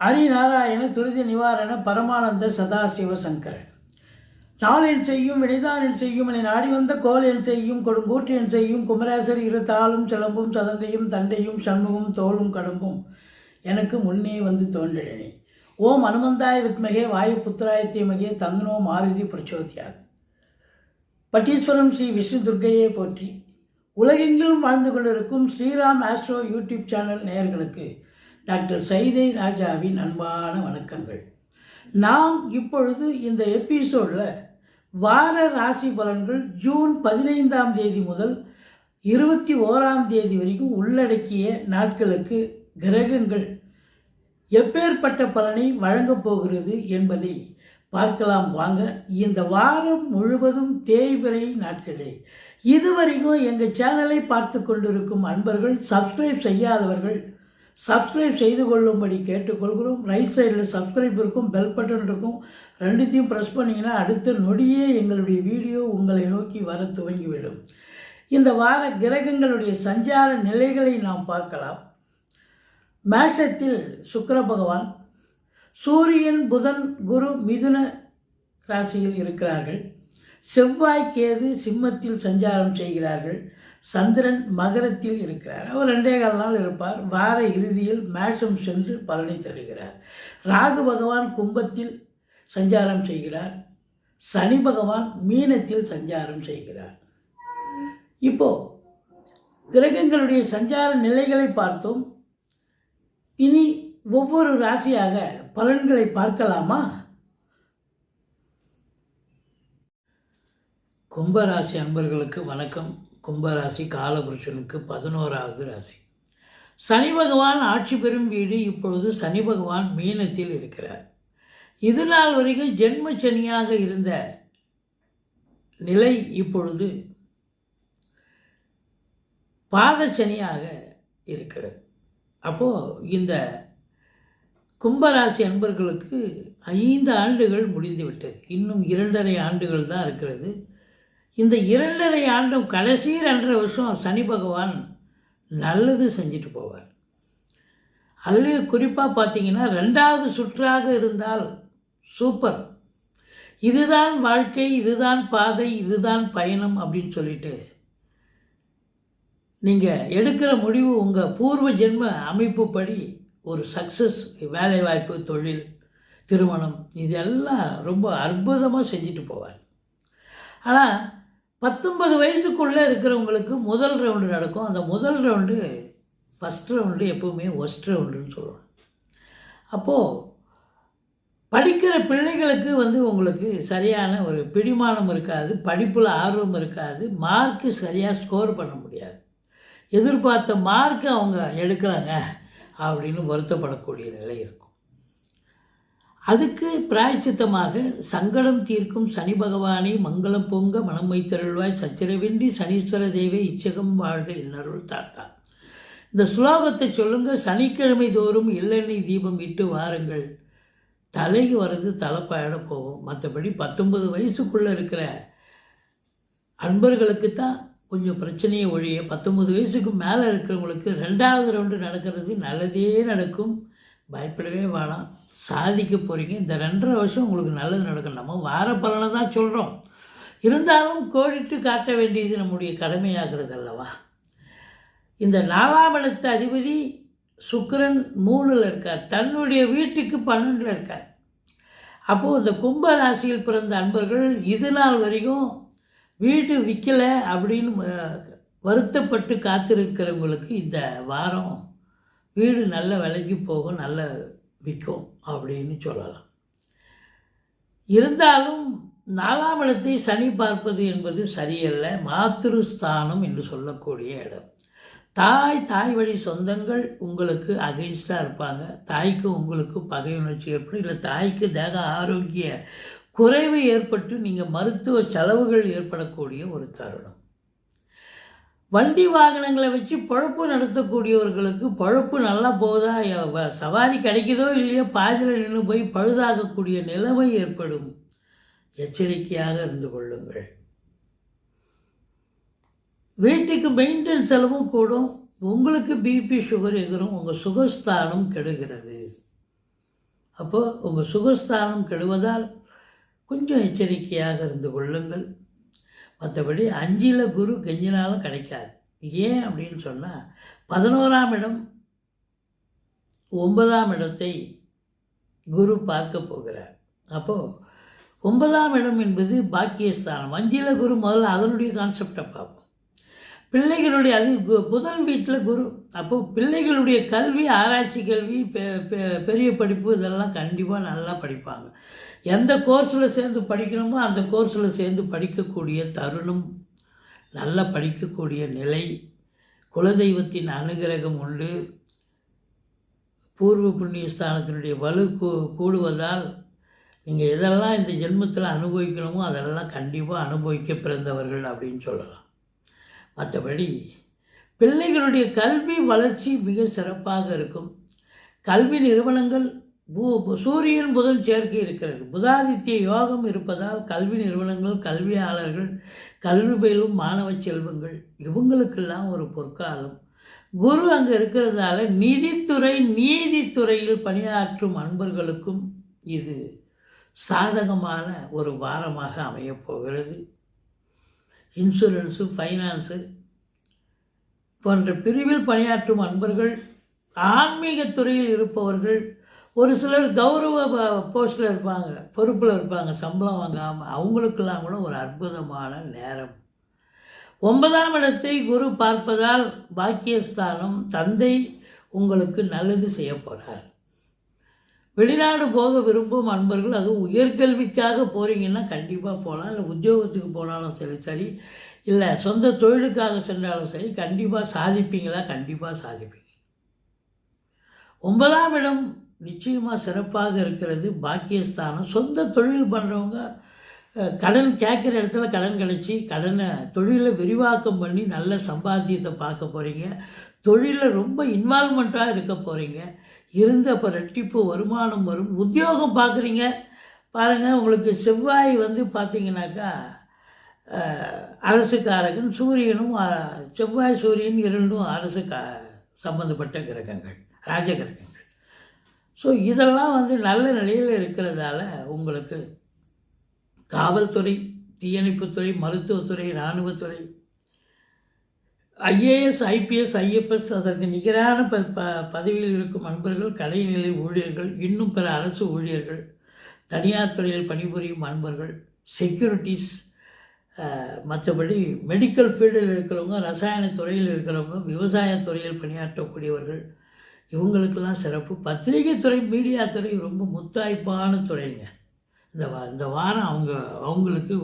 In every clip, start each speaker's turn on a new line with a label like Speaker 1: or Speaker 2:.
Speaker 1: ஹரிநாராயண துரித நிவாரண பரமானந்த சதாசிவ சங்கரன். நாளென் செய்யும் வினைதானின் செய்யும் என நாடி வந்த கோலின் செய்யும் கொடுங்கூற்றின் செய்யும் குமரேசர் இரு தாளும் சிலம்பும் சதங்கையும் தண்டையும் சண்முகம் தோளும் கடம்பும் எனக்கு முன்னே வந்து தோன்றினே ஓம் அனுமந்தாய வித்மகே வாயு புத்திராய தீமகே தங்கனோ மாருதி பிரச்சோதியார் பட்டீஸ்வரம் ஸ்ரீ விஷ்ணு துர்க்கையை போற்றி. உலகெங்கிலும் வாழ்ந்து கொண்டிருக்கும் ஸ்ரீராம் ஆஸ்ட்ரோ யூடியூப் சேனல் நேயர்களுக்கு டாக்டர் சைதை ராஜாவின் அன்பான வணக்கங்கள். நாம் இப்பொழுது இந்த எபிசோடில் வார ராசி பலன்கள் ஜூன் பதினைந்தாம் தேதி முதல் இருபத்தி ஓராம் தேதி வரைக்கும் உள்ளடக்கிய நாட்களுக்கு கிரகங்கள் எப்பேற்பட்ட பலனை வழங்கப் போகிறது என்பதை பார்க்கலாம் வாங்க. இந்த வாரம் முழுவதும் தேய்பிறை நாட்களே. இதுவரைக்கும் எங்கள் சேனலை பார்த்து கொண்டிருக்கும் அன்பர்கள் சப்ஸ்கிரைப் செய்யாதவர்கள் சப்ஸ்கிரைப் செய்து கொள்ளும்படி கேட்டுக்கொள்கிறோம். ரைட் சைடில் சப்ஸ்கிரைப் இருக்கும் பெல் பட்டன் இருக்கும். ரெண்டுத்தையும் ப்ரெஸ் பண்ணிங்கன்னா அடுத்த நொடியே எங்களுடைய வீடியோ உங்களை நோக்கி வர துவங்கிவிடும். இந்த வார கிரகங்களுடைய சஞ்சார நிலைகளை நாம் பார்க்கலாம். மேஷத்தில் சுக்கர பகவான் சூரியன் புதன் குரு மிதுன ராசியில் இருக்கிறார்கள். செவ்வாய் கேது சிம்மத்தில் சஞ்சாரம் செய்கிறார்கள். சந்திரன் மகரத்தில் இருக்கிறார். அவர் ரெண்டே கால் நாள் இருப்பார். வார இறுதியில் மேஷம் சென்று பலனை தருகிறார். ராகு பகவான் கும்பத்தில் சஞ்சாரம் செய்கிறார். சனி பகவான் மீனத்தில் சஞ்சாரம் செய்கிறார். இப்போ கிரகங்களுடைய சஞ்சார நிலைகளை பார்த்தோம். இனி ஒவ்வொரு ராசியாக பலன்களை பார்க்கலாமா? கும்பராசி அன்பர்களுக்கு வணக்கம். கும்பராசி காலபுருஷனுக்கு பதினோராவது ராசி. சனி பகவான் ஆட்சி பெறும் வீடு இப்பொழுது சனி பகவான் மீனத்தில் இருக்கிறார். இது நாள் வரைக்கும் ஜென்ம சனியாக இருந்த நிலை இப்பொழுது பாதச்சனியாக இருக்கிறது. அப்போது இந்த கும்பராசி அன்பர்களுக்கு ஐந்து ஆண்டுகள் முடிந்துவிட்டது இன்னும் இரண்டரை ஆண்டுகள் தான் இருக்கிறது. இந்த இரண்டரை ஆண்டும் கடைசி ரெண்டரை வருஷம் சனி பகவான் நல்லது செஞ்சுட்டு போவார். அதுலேயும் குறிப்பாக பார்த்தீங்கன்னா ரெண்டாவது சுற்றாக இருந்தால் சூப்பர் இதுதான் வாழ்க்கை இதுதான் பாதை இதுதான் பயணம் அப்படின்னு சொல்லிட்டு நீங்கள் எடுக்கிற முடிவு உங்கள் பூர்வ ஜென்ம அமைப்புப்படி ஒரு சக்ஸஸ் வேலைவாய்ப்பு தொழில் திருமணம் இதெல்லாம் ரொம்ப அற்புதமாக செஞ்சுட்டு போவார். ஆனால் பத்தொன்பது வயசுக்குள்ளே இருக்கிறவங்களுக்கு முதல் ரவுண்டு நடக்கும். அந்த முதல் ரவுண்டு ஃபஸ்ட் ரவுண்டு எப்போவுமே ஒஸ்ட் ரவுண்டுன்னு சொல்லுவாங்க. அப்போது படிக்கிற பிள்ளைகளுக்கு வந்து உங்களுக்கு சரியான ஒரு பிடிமானம் இருக்காது படிப்பில் ஆர்வம் இருக்காது மார்க்கு சரியாக ஸ்கோர் பண்ண முடியாது. எதிர்பார்த்த மார்க்கு அவங்க எடுக்கிறாங்க அப்படின்னு வருத்தப்படக்கூடிய நிலை இருக்கும். அதுக்கு பிராய்ச்சித்தமாக சங்கடம் தீர்க்கும் சனி பகவானை மங்களம் பொங்க மனம் வைத்தருள்வாய் சச்சிரவின்றி சனீஸ்வர தேவை இச்சகம் வாழ்க இன்னருள் தாத்தா. இந்த சுலோகத்தை சொல்லுங்க சனிக்கிழமை தோறும் எள்ளெண்ணெய் தீபம் விட்டு வாருங்கள். தலைக்கு வர்றது தலைப்பாயிட போகும். மற்றபடி பத்தொன்பது வயசுக்குள்ளே இருக்கிற அன்பர்களுக்கு தான் கொஞ்சம் பிரச்சனையை ஒழிய பத்தொம்பது வயசுக்கு மேலே இருக்கிறவங்களுக்கு ரெண்டாவது ரவுண்டு நடக்கிறது நல்லதே நடக்கும். பயப்படவே வேணாம். சாதிக்க போகிறீங்க இந்த ரெண்டரை வருஷம் உங்களுக்கு நல்லது நடக்கும் நம்ம வார பலனை தான் சொல்கிறோம் இருந்தாலும் கோடிட்டு காட்ட வேண்டியது நம்முடைய கடமையாகிறது அல்லவா? இந்த நாலாம் அதிபதி சுக்கிரன் மூணில் இருக்கார். தன்னுடைய வீட்டுக்கு பன்னெண்டில் இருக்கார். அப்போது இந்த கும்ப ராசியில் பிறந்த அன்பர்கள் இது நாள் வரைக்கும் வீடு விற்கலை அப்படின்னு வருத்தப்பட்டு காத்திருக்கிறவங்களுக்கு இந்த வாரம் வீடு நல்ல விலைக்கு போகும் நல்ல விற்கும் அப்படின்னு சொல்லலாம். இருந்தாலும் நாலாம் இடத்தை சனி பார்ப்பது என்பது சரியல்ல மாத்திருஸ்தானம் என்று சொல்லக்கூடிய இடம். தாய் தாய் வழி சொந்தங்கள் உங்களுக்கு அகெயின்ஸ்டாக இருப்பாங்க. தாய்க்கு உங்களுக்கு பகை உணர்ச்சி ஏற்படும். இல்லை தாய்க்கு தேக ஆரோக்கிய குறைவு ஏற்பட்டு நீங்கள் மருத்துவ செலவுகள் ஏற்படக்கூடிய ஒரு தருணம். வண்டி வாகனங்களை வச்சு பழப்பு நடத்தக்கூடியவர்களுக்கு பழப்பு நல்லா போதா சவாரி கிடைக்குதோ இல்லையோ பாதியில் நின்று போய் பழுதாகக்கூடிய நிலைமை ஏற்படும். எச்சரிக்கையாக இருந்து கொள்ளுங்கள். வீட்டுக்கு மெயின்டெனன்ஸ் செலவும் கூடும். உங்களுக்கு பிபி சுகர் எகிரும் உங்கள் சுகஸ்தானம் கெடுகிறது. அப்போது உங்கள் சுகஸ்தானம் கெடுவதால் கொஞ்சம் எச்சரிக்கையாக இருந்து கொள்ளுங்கள். மற்றபடி அஞ்சில் குரு கெஞ்சினாலும் கிடைக்காது. ஏன் அப்படின்னு சொன்னால் பதினோராம் இடம் ஒன்பதாம் இடத்தை குரு பார்க்க போகிறார். அப்போது ஒன்பதாம் இடம் என்பது பாக்கியஸ்தானம். அஞ்சில் குரு முதல்ல அதனுடைய கான்செப்டை பார்ப்போம். பிள்ளைகளுடைய அது கு- புதன் வீட்டில் குரு. அப்போ பிள்ளைகளுடைய கல்வி ஆராய்ச்சி கல்வி பெ- பெ- பெரிய படிப்பு இதெல்லாம் கண்டிப்பாக நல்லா படிப்பாங்க. எந்த கோர்ஸில் சேர்ந்து படிக்கணுமோ அந்த கோர்ஸில் சேர்ந்து படிக்கக்கூடிய தருணம். நல்லா படிக்கக்கூடிய நிலை. குலதெய்வத்தின் அனுகிரகம் உண்டு. பூர்வ புண்ணிய ஸ்தானத்தினுடைய வலு கூ கூடுவதால் நீங்கள் எதெல்லாம் இந்த ஜென்மத்தில் அனுபவிக்கணுமோ அதெல்லாம் கண்டிப்பாக அனுபவிக்க பிறந்தவர்கள் அப்படின்னு சொல்லலாம். மற்றபடி பிள்ளைகளுடைய கல்வி வளர்ச்சி மிக சிறப்பாக இருக்கும். கல்வி நிறுவனங்கள் பூ சூரியன் புதன் சேர்க்கை இருக்கிறது. புதாதித்ய யோகம் இருப்பதால் கல்வி நிறுவனங்கள் கல்வியாளர்கள் கல்வி பயிலும் மாணவ செல்வங்கள் இவங்களுக்கெல்லாம் ஒரு பொற்காலம். குரு அங்கே இருக்கிறதால நிதித்துறை நீதித்துறையில் பணியாற்றும் அன்பர்களுக்கும் இது சாதகமான ஒரு வாரமாக அமையப் போகிறது. இன்சூரன்ஸு ஃபைனான்ஸு போன்ற பிரிவில் பணியாற்றும் அன்பர்கள் ஆன்மீக துறையில் இருப்பவர்கள் ஒரு சிலர் கௌரவ போஸ்டில் இருப்பாங்க பொறுப்பில் இருப்பாங்க சம்பளம் வாங்காமல் அவங்களுக்கெல்லாம் கூட ஒரு அற்புதமான நேரம். ஒன்பதாம் இடத்தை குரு பார்ப்பதால் பாக்கியஸ்தானம் தந்தை உங்களுக்கு நல்லது செய்ய போகிறார் வெளிநாடு போக விரும்பும் அன்பர்கள் அதுவும் உயர்கல்விக்காக போகிறீங்கன்னா கண்டிப்பாக போகலாம் இல்லை உத்தியோகத்துக்கு போனாலும் சரி சரி. இல்லை சொந்த தொழிலுக்காக சென்றாலும் சரி கண்டிப்பாக சாதிப்பீங்களா? கண்டிப்பாக சாதிப்பீங்க. ஒன்பதாம் இடம் நிச்சயமாக சிறப்பாக இருக்கிறது பாக்கியஸ்தானம். சொந்த தொழில் பண்ணுறவங்க கடன் கேட்குற இடத்துல கடன் கிடச்சி கடனை தொழிலை விரிவாக்கம் பண்ணி நல்ல சம்பாத்தியத்தை பார்க்க போகிறீங்க தொழிலில் ரொம்ப இன்வால்மெண்ட்டாக இருக்க போகிறீங்க இருந்து அப்போ ரெட்டிப்பு வருமானம் வரும். உத்தியோகம் பார்க்குறீங்க. பாருங்கள் உங்களுக்கு செவ்வாய் வந்து பார்த்தீங்கன்னாக்கா அரசுக்காரகன் சூரியனும் செவ்வாய் சூரியன் இரண்டும் அரசு கா சம்மந்தப்பட்ட கிரகங்கள் ராஜ கிரகங்கள். ஸோ இதெல்லாம் வந்து நல்ல நிலையில் இருக்கிறதால உங்களுக்கு காவல்துறை தீயணைப்புத்துறை மருத்துவத்துறை இராணுவத்துறை ஐஏஎஸ் ஐபிஎஸ் ஐஎஃப்எஸ் அதற்கு நிகரான ப ப பதவியில் இருக்கும் அன்பர்கள் கடைநிலை ஊழியர்கள் இன்னும் பிற அரசு ஊழியர்கள் தனியார் துறையில் பணிபுரியும் அன்பர்கள் செக்யூரிட்டிஸ் மற்றபடி மெடிக்கல் ஃபீல்டில் இருக்கிறவங்க ரசாயன துறையில் இருக்கிறவங்க விவசாய துறையில் பணியாற்றக்கூடியவர்கள் இவங்களுக்கெல்லாம் சிறப்பு. பத்திரிகை துறை மீடியா துறை ரொம்ப முத்தாய்ப்பான துறைங்க. இந்த வா இந்த வாரம் அவங்க அவங்களுக்கு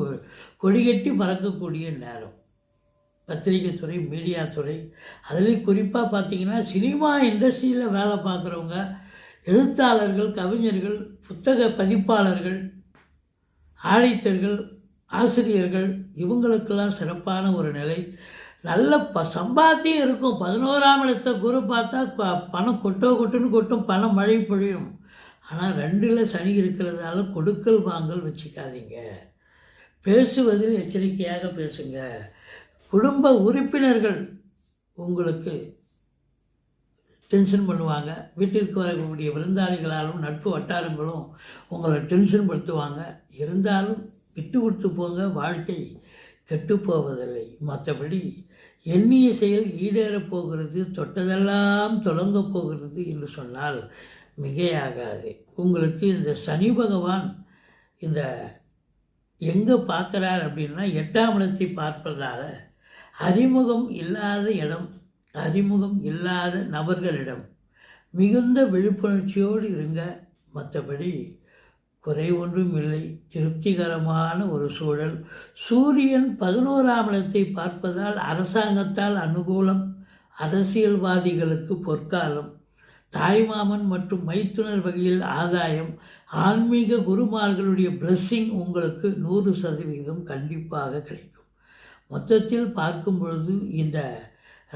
Speaker 1: கொடிகட்டி பறக்கக்கூடிய நேரம். பத்திரிகை துறை மீடியா துறை அதுலேயும் குறிப்பாக பார்த்தீங்கன்னா சினிமா இண்டஸ்ட்ரியில் வேலை பார்க்குறவங்க எழுத்தாளர்கள் கவிஞர்கள் புத்தக பதிப்பாளர்கள் ஆழித்தர்கள் ஆசிரியர்கள் இவங்களுக்கெல்லாம் சிறப்பான ஒரு நிலை. நல்ல ப சம்பாத்தியம் இருக்கும். பதினோராம் இடத்த குரு பார்த்தா பணம் கொட்டோ கொட்டுன்னு கொட்டும் பணம் மழை பொழியும். ஆனால் ரெண்டில் சனி இருக்கிறதால கொடுக்கல் வாங்கல் வச்சுக்காதீங்க. பேசுவதில் எச்சரிக்கையாக பேசுங்க. குடும்ப உறுப்பினர்கள் உங்களுக்கு டென்ஷன் பண்ணுவாங்க. வீட்டிற்கு வரக்கூடிய விருந்தாளிகளாலும் நட்பு வட்டாரங்களும் உங்களை டென்ஷன் படுத்துவாங்க. இருந்தாலும் விட்டு கொடுத்து போங்க. வாழ்க்கை கெட்டு போவதில்லை. மற்றபடி எண்ணிய செயல் ஈடேறப் போகிறது தொட்டதெல்லாம் தொடங்கப் போகிறது என்று சொன்னால் மிகையாகாது. உங்களுக்கு இந்த சனி பகவான் இந்த எங்கே பார்க்குறார் அப்படின்னா எட்டாம் இடத்தை பார்ப்பதால் அறிமுகம் இல்லாத இடம் அறிமுகம் இல்லாத நபர்களிடம் மிகுந்த விழிப்புணர்ச்சியோடு இருங்க. மற்றபடி குறை ஒன்றும் இல்லை. திருப்திகரமான ஒரு சூழல். சூரியன் பதினோராம் இடத்தை பார்ப்பதால் அரசாங்கத்தால் அனுகூலம். அரசியல்வாதிகளுக்கு பொற்காலம். தாய்மாமன் மற்றும் மைத்துனர் வகையில் ஆதாயம். ஆன்மீக குருமார்களுடைய பிளஸ்ஸிங் உங்களுக்கு நூறு சதவீதம் கண்டிப்பாக கிடைக்கும். மொத்தத்தில் பார்க்கும் பொழுது இந்த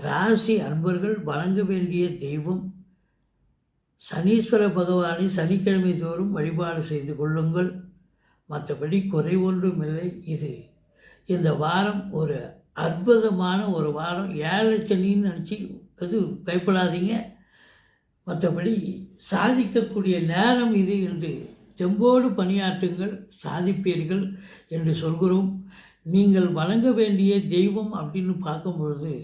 Speaker 1: ராசி அன்பர்கள் வழங்க வேண்டிய தெய்வம் சனீஸ்வர பகவானை சனிக்கிழமை தோறும் வழிபாடு செய்து கொள்ளுங்கள். மற்றபடி குறை ஒன்றும் இல்லை. இது இந்த வாரம் ஒரு அற்புதமான ஒரு வாரம். ஏழை சனின்னு நினச்சி அது பயப்படாதீங்க. மற்றபடி சாதிக்கக்கூடிய நேரம் இது என்று தெம்போடு பணியாற்றுங்கள். சாதிப்பீர்கள் என்று சொல்கிறோம். நீங்கள் வழங்க வேண்டிய தெய்வம் அப்படின்னு பார்க்கும்பொழுது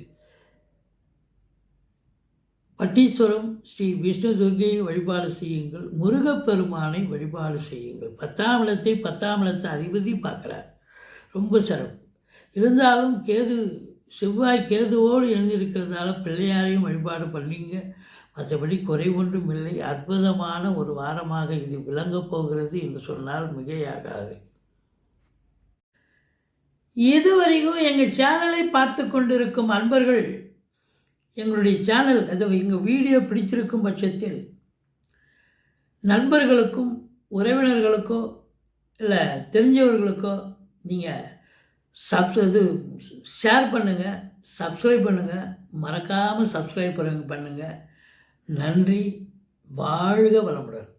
Speaker 1: பட்டீஸ்வரம் ஸ்ரீ விஷ்ணு துர்க்கையை வழிபாடு செய்யுங்கள் முருகப்பெருமானை வழிபாடு செய்யுங்கள். பத்தாம் இடத்தை பத்தாம் இடத்தை அதிபதி பார்க்குறார். ரொம்ப சிறப்பு. இருந்தாலும் கேது செவ்வாய் கேதுவோடு எழுந்திருக்கிறதால பிள்ளையாரையும் வழிபாடு பண்ணீங்க. மற்றபடி குறை ஒன்றும் இல்லை. அற்புதமான ஒரு வாரமாக இது விளங்கப் போகிறது என்று சொன்னால் மிகையாகாது. இதுவரைக்கும் எங்கள் சேனலை பார்த்து கொண்டிருக்கும் அன்பர்கள் எங்களுடைய சேனல் அது எங்கள் வீடியோ பிடிச்சிருக்கும் பட்சத்தில் நண்பர்களுக்கும் உறவினர்களுக்கோ இல்லை தெரிஞ்சவர்களுக்கோ நீங்கள் சப்ஸ் இது ஷேர் பண்ணுங்கள் சப்ஸ்கிரைப் பண்ணுங்கள் மறக்காமல் சப்ஸ்கிரைப் பண்ணுங்கள் நன்றி வாழ்க வளமுடன்.